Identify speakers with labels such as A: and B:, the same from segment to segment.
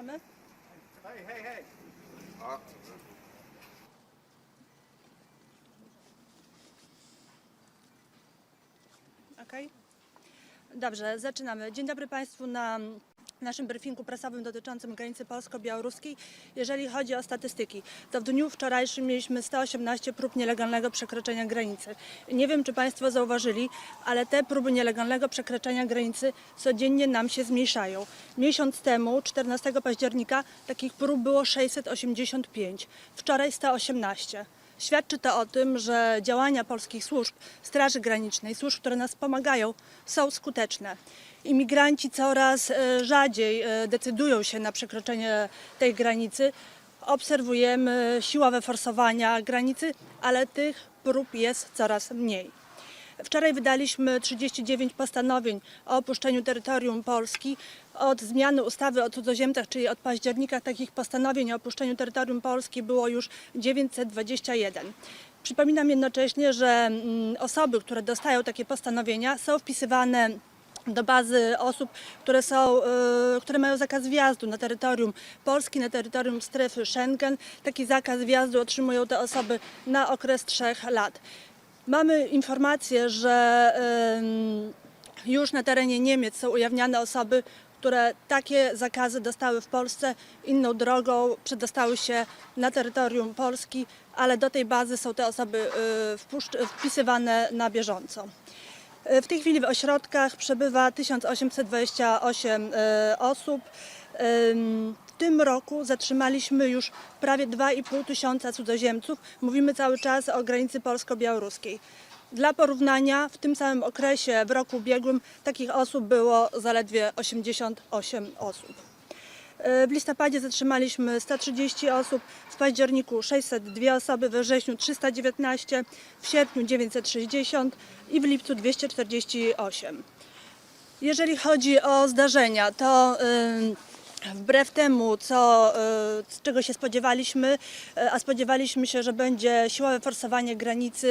A: Możemy?
B: Hej, hej, hej!
A: Okej. Dobrze, zaczynamy. Dzień dobry Państwu na naszym briefingu prasowym dotyczącym granicy polsko-białoruskiej. Jeżeli chodzi o statystyki, to w dniu wczorajszym mieliśmy 118 prób nielegalnego przekroczenia granicy. Nie wiem, czy Państwo zauważyli, ale te próby nielegalnego przekroczenia granicy codziennie nam się zmniejszają. Miesiąc temu, 14 października, takich prób było 685, wczoraj 118. Świadczy to o tym, że działania polskich służb, Straży Granicznej, służb, które nas pomagają, są skuteczne. Imigranci coraz e, rzadziej e, decydują się na przekroczenie tej granicy. Obserwujemy siłowe forsowania granicy, ale tych prób jest coraz mniej. Wczoraj wydaliśmy 39 postanowień o opuszczeniu terytorium Polski. Od zmiany ustawy o cudzoziemcach, czyli od października takich postanowień o opuszczeniu terytorium Polski było już 921. Przypominam jednocześnie, że mm, osoby, które dostają takie postanowienia są wpisywane do bazy osób, które, są, y, które mają zakaz wjazdu na terytorium Polski, na terytorium strefy Schengen. Taki zakaz wjazdu otrzymują te osoby na okres trzech lat. Mamy informację, że już na terenie Niemiec są ujawniane osoby, które takie zakazy dostały w Polsce, inną drogą przedostały się na terytorium Polski, ale do tej bazy są te osoby y, wpisywane na bieżąco. W tej chwili w ośrodkach przebywa 1828 y, osób. W tym roku zatrzymaliśmy już prawie 2,5 tysiąca cudzoziemców. Mówimy cały czas o granicy polsko-białoruskiej. Dla porównania, w tym samym okresie, w roku ubiegłym, takich osób było zaledwie 88 osób. E, W listopadzie zatrzymaliśmy 130 osób, w październiku 602 osoby, we wrześniu 319, w sierpniu 960 i w lipcu 248. Jeżeli chodzi o zdarzenia, to wbrew temu, co, y, czego się spodziewaliśmy, y, a spodziewaliśmy się, że będzie siłowe forsowanie granicy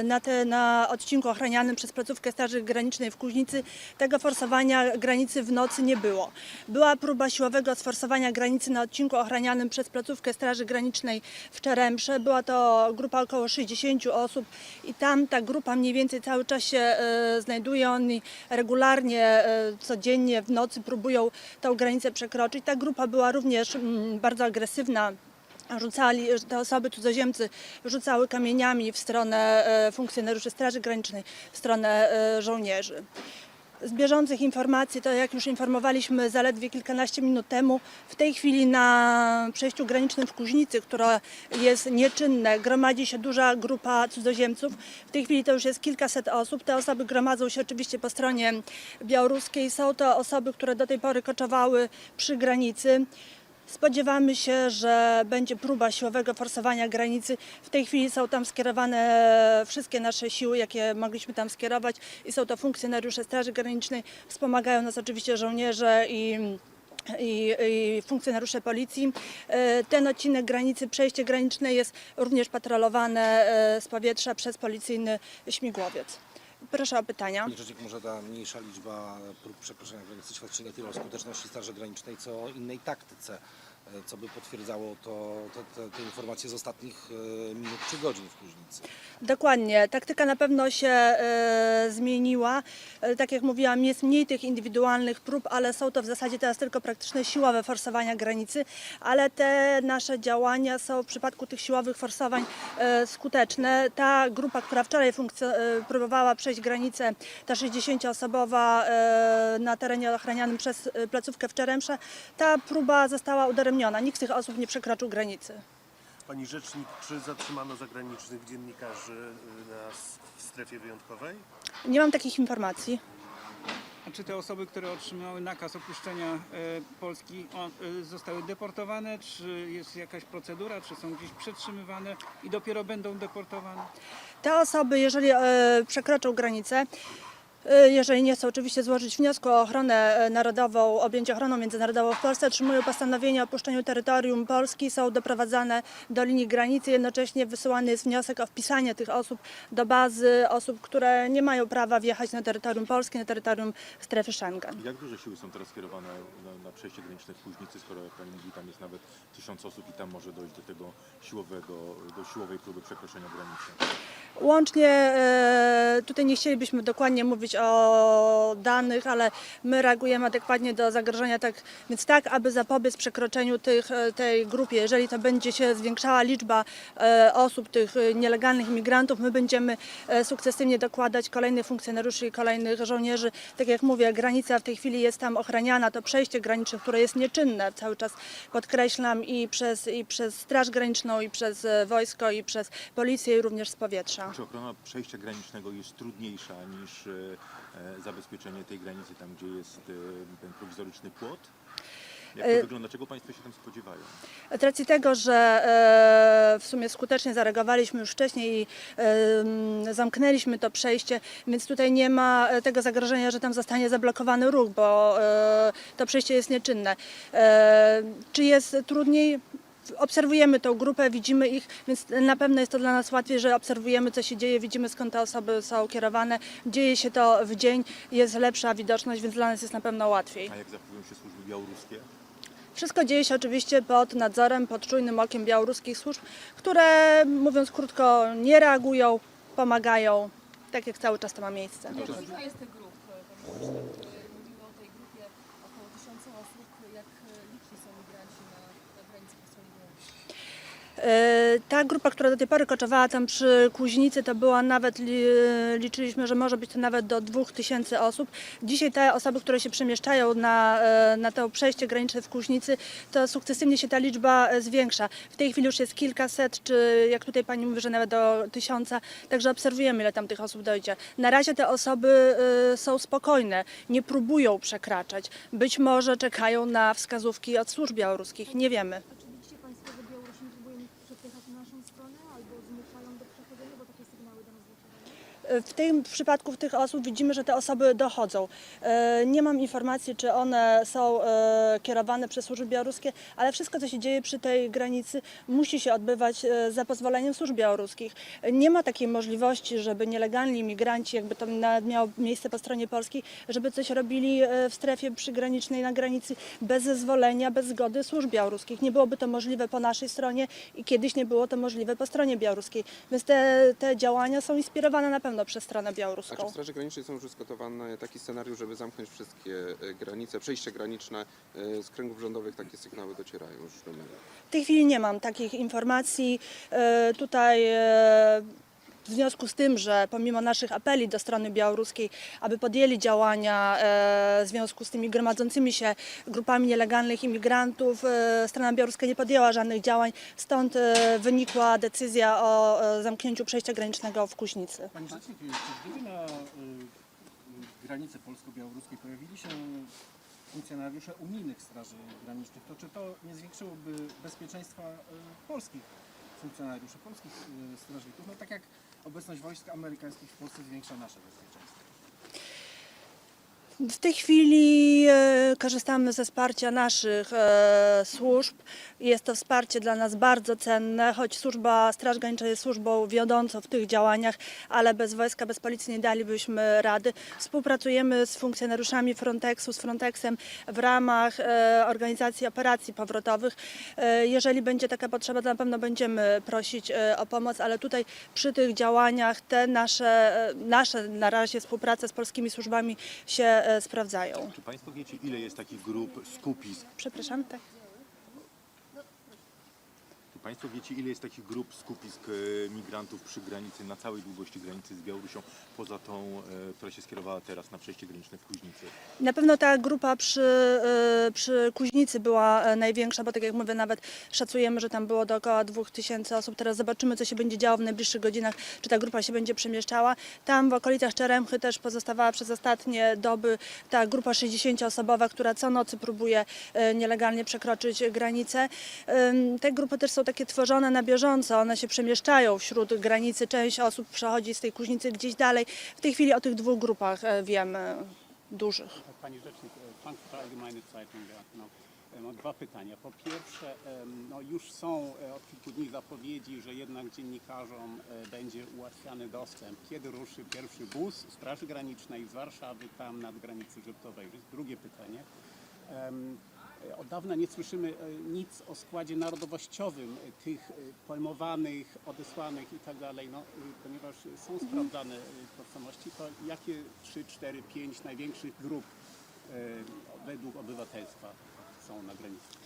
A: y, na, te, na odcinku ochranianym przez placówkę Straży Granicznej w Kuźnicy, tego forsowania granicy w nocy nie było. Była próba siłowego sforsowania granicy na odcinku ochranianym przez placówkę Straży Granicznej w Czeremsze. Była to grupa około 60 osób i tam ta grupa mniej więcej cały czas się e, znajduje. Oni regularnie, e, codziennie w nocy próbują tą granicę przekroczyć. Ta grupa była również mm, bardzo agresywna. Rzucali, te osoby, cudzoziemcy, rzucały kamieniami w stronę e, funkcjonariuszy Straży Granicznej, w stronę e, żołnierzy. Z bieżących informacji, to jak już informowaliśmy zaledwie kilkanaście minut temu, w tej chwili na przejściu granicznym w Kuźnicy, które jest nieczynne, gromadzi się duża grupa cudzoziemców. W tej chwili to już jest kilkaset osób. Te osoby gromadzą się oczywiście po stronie białoruskiej. Są to osoby, które do tej pory koczowały przy granicy. Spodziewamy się, że będzie próba siłowego forsowania granicy. W tej chwili są tam skierowane wszystkie nasze siły, jakie mogliśmy tam skierować i są to funkcjonariusze Straży Granicznej. Wspomagają nas oczywiście żołnierze i i, i funkcjonariusze policji. E, Ten odcinek granicy, przejście graniczne jest również patrolowane e, z powietrza przez policyjny śmigłowiec. Proszę o pytania.
C: Panie Rzecznik, może ta mniejsza liczba prób przekroczenia granicy świadczy nie tyle o skuteczności Straży Granicznej, co o innej taktyce, co by potwierdzało to, te, informacje z ostatnich e, minut czy godzin w Kuźnicy.
A: Dokładnie. Taktyka na pewno się e, zmieniła. E, tak jak mówiłam, jest mniej tych indywidualnych prób, ale są to w zasadzie teraz tylko praktyczne siłowe forsowania granicy, ale te nasze działania są w przypadku tych siłowych forsowań e, skuteczne. Ta grupa, która wczoraj e, próbowała przejść granicę, ta 60-osobowa e, na terenie ochranianym przez e, placówkę w Czeremsze, ta próba została udaremniona. Nikt z tych osób nie przekroczył granicy.
D: Pani rzecznik, czy zatrzymano zagranicznych dziennikarzy y, na, w strefie wyjątkowej?
A: Nie mam takich informacji.
E: A czy te osoby, które otrzymały nakaz opuszczenia e, Polski, o, e, zostały deportowane? Czy jest jakaś procedura? Czy są gdzieś przetrzymywane i dopiero będą deportowane?
A: Te osoby, jeżeli e, przekroczą granicę, Jeżeli nie chcą oczywiście złożyć wniosku o ochronę e, narodową, objęcie ochroną międzynarodową w Polsce, otrzymują postanowienie o opuszczeniu terytorium Polski, są doprowadzane do linii granicy, jednocześnie wysyłany jest wniosek o wpisanie tych osób do bazy osób, które nie mają prawa wjechać na terytorium Polski, na terytorium strefy Schengen.
B: Jak duże siły są teraz skierowane na, na przejście graniczne w Kuźnicy, skoro jak Pani mówi, tam jest nawet tysiąc osób i tam może dojść do tego siłowego, do siłowej próby przekroczenia granicy?
A: Łącznie e, tutaj nie chcielibyśmy dokładnie mówić o danych, ale my reagujemy adekwatnie do zagrożenia, tak, więc tak, aby zapobiec przekroczeniu tych, e, tej grupie, jeżeli to będzie się zwiększała liczba e, osób, tych e, nielegalnych imigrantów, my będziemy sukcesywnie dokładać kolejnych funkcjonariuszy i kolejnych żołnierzy. Tak jak mówię, granica w tej chwili jest tam ochraniana, to przejście graniczne, które jest nieczynne, cały czas podkreślam i przez, i przez Straż Graniczną, i przez wojsko, i przez policję, i również z powietrza.
B: Czy ochrona przejścia granicznego jest trudniejsza niż zabezpieczenie tej granicy, tam gdzie jest e, ten prowizoryczny płot? Jak to
A: E,
B: wygląda? Czego Państwo się tam spodziewają?
A: Z racji tego, że e, w sumie skutecznie zareagowaliśmy już wcześniej i e, zamknęliśmy to przejście, więc tutaj nie ma e, tego zagrożenia, że tam zostanie zablokowany ruch, bo e, to przejście jest nieczynne. E, Czy jest trudniej? Obserwujemy tą grupę, widzimy ich, więc na pewno jest to dla nas łatwiej, że obserwujemy, co się dzieje, widzimy skąd te osoby są kierowane. Dzieje się to w dzień, jest lepsza widoczność, więc dla nas jest na pewno łatwiej.
B: A jak zachowują się służby białoruskie?
A: Wszystko dzieje się oczywiście pod nadzorem, pod czujnym okiem białoruskich służb, które mówiąc krótko nie reagują, pomagają, tak jak cały czas to ma miejsce.
F: Jak duża jest tych grup? Panie pośle? Mówimy o tej grupie około tysiąca osób. Jak liczni są migranci na, na granicy Polski-Białorusi?
A: E, Ta grupa, która do tej pory koczowała tam przy Kuźnicy, to była nawet, li- liczyliśmy, że może być to nawet do 2000 osób. Dzisiaj te osoby, które się przemieszczają na, e, na to przejście graniczne w Kuźnicy, to sukcesywnie się ta liczba e, zwiększa. W tej chwili już jest kilkaset, czy jak tutaj pani mówi, że nawet do tysiąca, także obserwujemy, ile tam tych osób dojdzie. Na razie te osoby e, są spokojne, nie próbują przekraczać. Być może czekają na wskazówki od służb białoruskich, nie wiemy.
G: Czy widzicie Państwo, że Białorusini próbują przepychać na naszą stronę albo zmuszają do przechodzenia, bo takie sygnały do nas docierają?
A: W tym przypadku tych osób widzimy, że te osoby dochodzą. E, Nie mam informacji, czy one są e, kierowane przez służby białoruskie, ale wszystko, co się dzieje przy tej granicy, musi się odbywać e, za pozwoleniem służb białoruskich. Nie ma takiej możliwości, żeby nielegalni imigranci, jakby to miało miejsce po stronie polskiej, żeby coś robili w strefie przygranicznej na granicy bez zezwolenia, bez zgody służb białoruskich. Nie byłoby to możliwe po naszej stronie i kiedyś nie było to możliwe po stronie białoruskiej. Więc te, te działania są inspirowane na pewno przez stronę
H: A czy
A: białoruską.
H: w Straży Granicznej są już przygotowany taki scenariusz, żeby zamknąć wszystkie e, granice, przejście graniczne? E, Z kręgów rządowych takie sygnały docierają już do mnie.
A: W tej chwili nie mam takich informacji. E, Tutaj w związku z tym, że pomimo naszych apeli do strony białoruskiej, aby podjęli działania e, w związku z tymi gromadzącymi się grupami nielegalnych imigrantów, e, strona białoruska nie podjęła żadnych działań, stąd e, wynikła decyzja o zamknięciu przejścia granicznego w Kuźnicy.
E: Pani Rzecznik, na y, granicy polsko-białoruskiej pojawili się funkcjonariusze unijnych straży granicznych, to czy to nie zwiększyłoby bezpieczeństwa y, polskich funkcjonariuszy, polskich y, strażników? No tak jak obecność wojsk amerykańskich w Polsce zwiększa nasze bezpieczeństwo.
A: W tej chwili e, korzystamy ze wsparcia naszych e, służb. Jest to wsparcie dla nas bardzo cenne, choć służba Straż Graniczna jest służbą wiodącą w tych działaniach, ale bez wojska, bez policji nie dalibyśmy rady. Współpracujemy z funkcjonariuszami Frontexu, z Frontexem w ramach e, organizacji operacji powrotowych. Jeżeli będzie taka potrzeba, to na pewno będziemy prosić o pomoc, ale tutaj przy tych działaniach te nasze, nasze na razie współprace z polskimi służbami się sprawdzają.
B: Czy Państwo wiecie, ile jest takich grup, skupisk?
A: Przepraszam, tak.
B: Państwo wiecie, ile jest takich grup, skupisk e, migrantów przy granicy, na całej długości granicy z Białorusią, poza tą, e, która się skierowała teraz na przejście graniczne w Kuźnicy?
A: Na pewno ta grupa przy, e, przy Kuźnicy była największa, bo tak jak mówię, nawet szacujemy, że tam było dookoła 2000 osób. Teraz zobaczymy, co się będzie działo w najbliższych godzinach, czy ta grupa się będzie przemieszczała. Tam w okolicach Czeremchy też pozostawała przez ostatnie doby ta grupa 60-osobowa, która co nocy próbuje nielegalnie przekroczyć granicę. Te grupy też są takie takie tworzone na bieżąco, one się przemieszczają wśród granicy, część osób przechodzi z tej Kuźnicy gdzieś dalej. W tej chwili o tych dwóch grupach e, wiemy dużych.
I: Pani Rzecznik, e, Frankfurter Allgemeine Zeitung, no, e, mam dwa pytania. Po pierwsze, no, już są e, od kilku dni zapowiedzi, że jednak dziennikarzom e, będzie ułatwiany dostęp. Kiedy ruszy pierwszy bus Straży Granicznej z Warszawy tam nad? To jest drugie pytanie. Od dawna nie słyszymy e, nic o składzie narodowościowym e, tych e, pojmowanych, odesłanych i tak dalej. No, ponieważ są sprawdzane e, tożsamości, to jakie 3, 4, 5 największych grup według obywatelstwa są na granicy?
A: Mhm.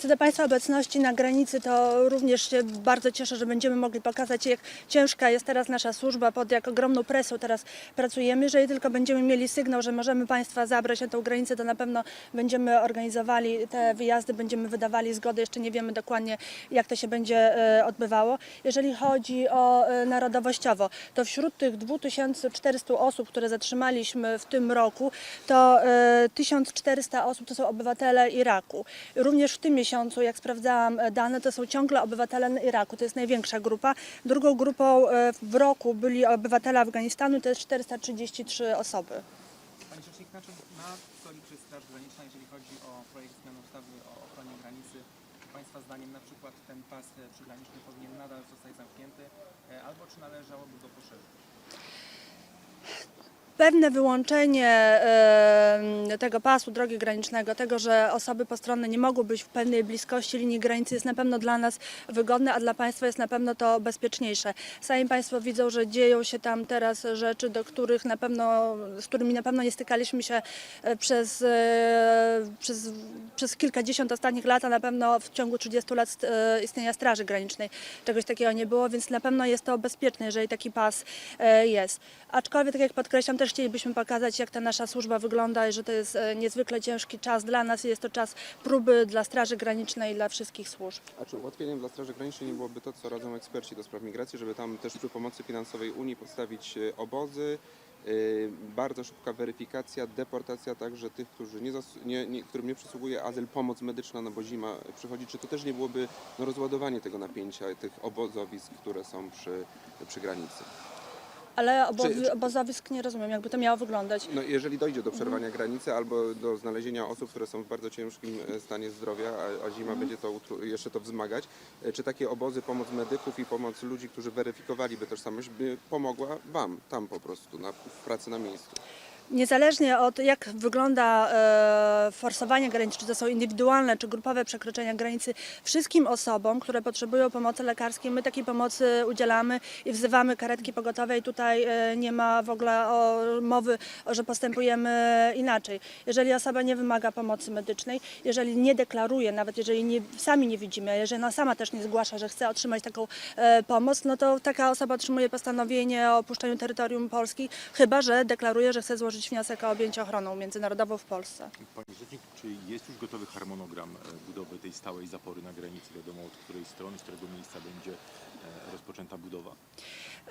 A: Co do Państwa obecności na granicy, to również się bardzo cieszę, że będziemy mogli pokazać, jak ciężka jest teraz nasza służba, pod jak ogromną presją teraz pracujemy. Jeżeli tylko będziemy mieli sygnał, że możemy Państwa zabrać na tą granicę, to na pewno będziemy organizowali te wyjazdy, będziemy wydawali zgody. Jeszcze nie wiemy dokładnie, jak to się będzie e, odbywało. Jeżeli chodzi o e, narodowościowo, to wśród tych 2400 osób, które zatrzymaliśmy w tym roku, to e, 1400 osób to są obywatele Iraku. Również w tym miesiącu, jak sprawdzałam e, dane, to są ciągle obywatele Iraku. To jest największa grupa. Drugą grupą e, w roku byli obywatele Afganistanu, to jest 433 osoby.
J: Pani Rzecznik, na, co liczy Straż Graniczna, jeżeli chodzi o projekt zmiany ustawy o ochronie granicy? Państwa zdaniem na przykład ten pas e, przygraniczny powinien nadal zostać zamknięty, albo czy należałoby go poszerzyć?
A: Pewne wyłączenie tego pasu drogi granicznego, tego, że osoby postronne nie mogą być w pewnej bliskości linii granicy jest na pewno dla nas wygodne, a dla Państwa jest na pewno to bezpieczniejsze. Sami Państwo widzą, że dzieją się tam teraz rzeczy, do których na pewno, z którymi na pewno nie stykaliśmy się e, przez, e, przez, przez kilkadziesiąt ostatnich lat, a na pewno w ciągu 30 lat e, istnienia Straży Granicznej czegoś takiego nie było, więc na pewno jest to bezpieczne, jeżeli taki pas jest. Aczkolwiek, tak jak podkreślam, też chcielibyśmy pokazać, jak ta nasza służba wygląda i że to jest e, niezwykle ciężki czas dla nas i jest to czas próby dla Straży Granicznej i dla wszystkich służb.
H: A czy ułatwieniem dla Straży Granicznej nie byłoby to, co radzą eksperci do spraw migracji, żeby tam też przy pomocy finansowej Unii postawić e, obozy, e, bardzo szybka weryfikacja, deportacja także tych, którzy nie, nie, nie, którym nie przysługuje azyl, pomoc medyczna, no bo zima przychodzi. Czy to też nie byłoby no, rozładowanie tego napięcia, tych obozowisk, które są przy, przy granicy?
A: Ale obowi-
H: Czy-
A: obozowisk nie rozumiem, jakby to miało wyglądać.
H: No, jeżeli dojdzie do przerwania granicy albo do znalezienia osób, które są w bardzo ciężkim e, stanie zdrowia, a, a zima będzie to jeszcze to wzmagać, e, czy takie obozy, pomoc medyków i pomoc ludzi, którzy weryfikowaliby tożsamość, by pomogła Wam tam po prostu, na, w pracy na miejscu?
A: Niezależnie od jak wygląda e, forsowanie granic, czy to są indywidualne, czy grupowe przekroczenia granicy, wszystkim osobom, które potrzebują pomocy lekarskiej, my takiej pomocy udzielamy i wzywamy karetki pogotowe i tutaj e, nie ma w ogóle o, mowy, że postępujemy inaczej. Jeżeli osoba nie wymaga pomocy medycznej, jeżeli nie deklaruje, nawet jeżeli nie, sami nie widzimy, jeżeli ona sama też nie zgłasza, że chce otrzymać taką e, pomoc, no to taka osoba otrzymuje postanowienie o opuszczeniu terytorium Polski, chyba że deklaruje, że chce złożyć wniosek o objęcie ochroną międzynarodową w Polsce.
B: Pani Rzecznik, czy jest już gotowy harmonogram e, budowy tej stałej zapory na granicy? Wiadomo od której strony, z którego miejsca będzie rozpoczęta budowa?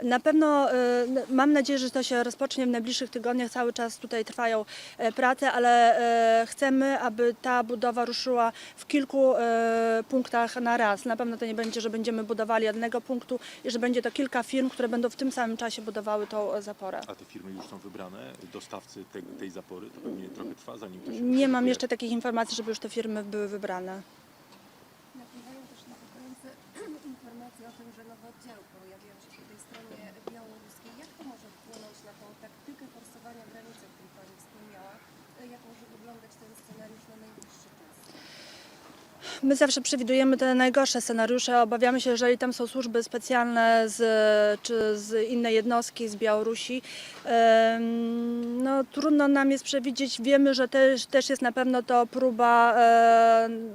A: Na pewno n- mam nadzieję, że to się rozpocznie w najbliższych tygodniach. Cały czas tutaj trwają e, prace, ale e, chcemy, aby ta budowa ruszyła w kilku e, punktach na raz. Na pewno to nie będzie, że będziemy budowali jednego punktu i że będzie to kilka firm, które będą w tym samym czasie budowały tą e, zaporę.
B: A te firmy już są wybrane? Dostawcy te, tej zapory? To pewnie trochę trwa, zanim to się
A: Nie mam jeszcze takich informacji, żeby już te firmy były wybrane.
F: Napływają też niepokojące informacje o tym, że nowe oddziały pojawiają się po tej stronie białoruskiej. Jak to może wpłynąć na tą taktykę forsowania granicy, o której Pani wspomniała? Jak może wyglądać ten scenariusz na najbliższy czas?
A: My zawsze przewidujemy te najgorsze scenariusze. Obawiamy się, jeżeli tam są służby specjalne z, czy z innej jednostki z Białorusi, no, trudno nam jest przewidzieć. Wiemy, że też, też jest na pewno to próba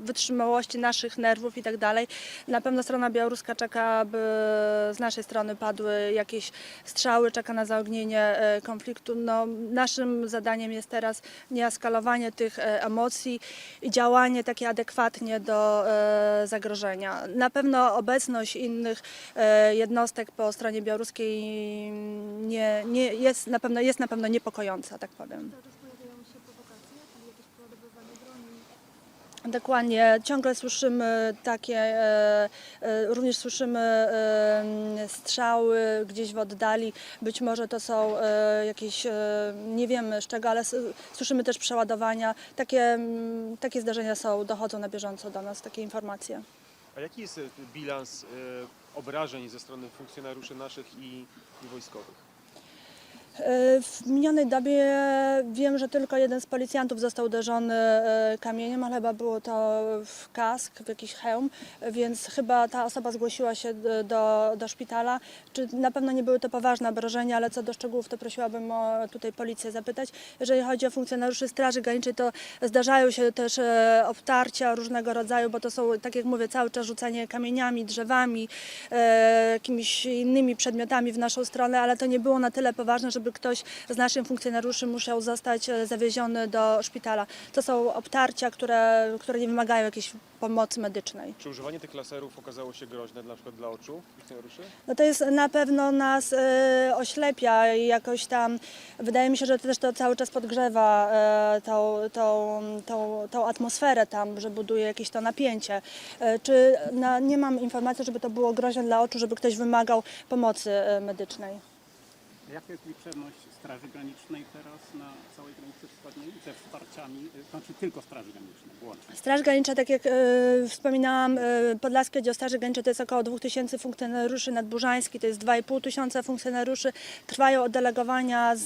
A: wytrzymałości naszych nerwów i tak dalej. Na pewno strona białoruska czeka, aby z naszej strony padły jakieś strzały, czeka na zaognienie e, konfliktu. No, naszym zadaniem jest teraz nieeskalowanie tych e, emocji i działanie takie adekwatnie do e, zagrożenia. Na pewno obecność innych e, jednostek po stronie białoruskiej nie, nie jest, na pewno, jest na pewno niepokojąca, tak powiem.
G: Cały czas pojawiają się prowokacje, czyli jakieś przeładowywanie broni.
A: Dokładnie, ciągle słyszymy takie, e, e, również słyszymy strzały gdzieś w oddali. Być może to są e, jakieś, nie wiemy z czego, ale słyszymy też przeładowania. Takie, takie zdarzenia są, dochodzą na bieżąco do nas, takie informacje.
K: A jaki jest bilans obrażeń ze strony funkcjonariuszy naszych i, i wojskowych?
A: E, W minionej dobie wiem, że tylko jeden z policjantów został uderzony e, kamieniem, ale chyba było to w kask, w jakiś hełm, więc chyba ta osoba zgłosiła się do, do szpitala. Czy na pewno nie były to poważne obrażenia, ale co do szczegółów, to prosiłabym o tutaj policję zapytać. Jeżeli chodzi o funkcjonariuszy Straży Granicznej, to zdarzają się też e, obtarcia różnego rodzaju, bo to są, tak jak mówię, cały czas rzucanie kamieniami, drzewami, jakimiś innymi przedmiotami w naszą stronę, ale to nie było na tyle poważne, żeby ktoś z naszych funkcjonariuszy musiał zostać e, zawieziony do szpitala. To są obtarcia, które, które nie wymagają jakiejś pomocy medycznej.
K: Czy używanie tych laserów okazało się groźne na przykład dla oczu funkcjonariuszy?
A: No to jest na pewno nas e, oślepia i jakoś tam, wydaje mi się, że też to cały czas podgrzewa e, tą, tą, tą, tą atmosferę tam, że buduje jakieś to napięcie. E, czy na, nie mam informacji, żeby to było groźne dla oczu, żeby ktoś wymagał pomocy medycznej.
I: Jaka jest liczebność Straży Granicznej teraz na ze wsparciami, y, znaczy tylko Straży Granicznej?
A: Straż Graniczna, tak jak e, wspominałam, e, Podlaskie Oddział Straży Granicznej to jest około 2000 funkcjonariuszy, Nadburzański to jest 2,5 tysiąca funkcjonariuszy. Trwają oddelegowania z,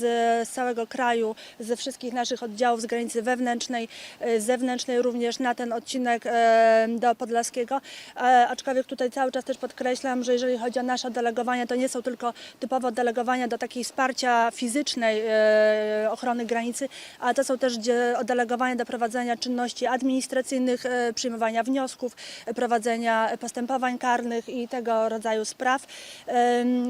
A: z całego kraju, ze wszystkich naszych oddziałów z granicy wewnętrznej, e, zewnętrznej również na ten odcinek e, do Podlaskiego. E, Aczkolwiek tutaj cały czas też podkreślam, że jeżeli chodzi o nasze oddelegowania, to nie są tylko typowo oddelegowania do takiej wsparcia fizycznej e, ochrony granicy, a to są też oddelegowania do prowadzenia czynności administracyjnych, e, przyjmowania wniosków, e, prowadzenia postępowań karnych i tego rodzaju spraw.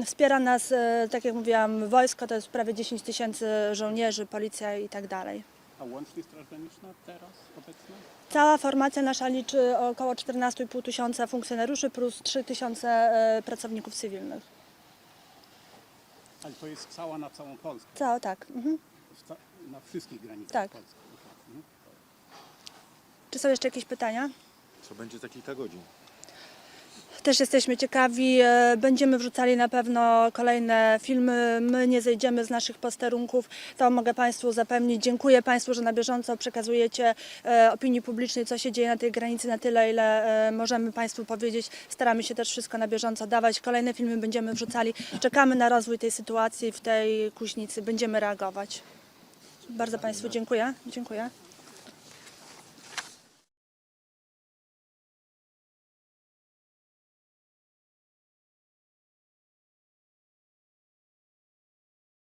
A: Wspiera nas, e, tak jak mówiłam, wojsko, to jest prawie 10 tysięcy żołnierzy, policja i tak dalej.
I: A łącznie Straż Graniczna teraz obecna?
A: Cała formacja nasza liczy około 14,5 tysiąca funkcjonariuszy plus 3 tysiące pracowników cywilnych.
I: Ale to jest cała na całą Polskę,
A: Cała, tak. Mhm.
I: Na wszystkich granicach
A: Tak.
I: Polski.
A: Czy są jeszcze jakieś pytania?
B: Co będzie za kilka godzin?
A: Też jesteśmy ciekawi. e, Będziemy wrzucali na pewno kolejne filmy. My nie zejdziemy z naszych posterunków. To mogę Państwu zapewnić. Dziękuję Państwu, że na bieżąco przekazujecie e, opinii publicznej, co się dzieje na tej granicy na tyle, ile e, możemy Państwu powiedzieć. Staramy się też wszystko na bieżąco dawać. Kolejne filmy będziemy wrzucali. Czekamy na rozwój tej sytuacji w tej kuźnicy. Będziemy reagować. Bardzo Państwu dziękuję. Dziękuję.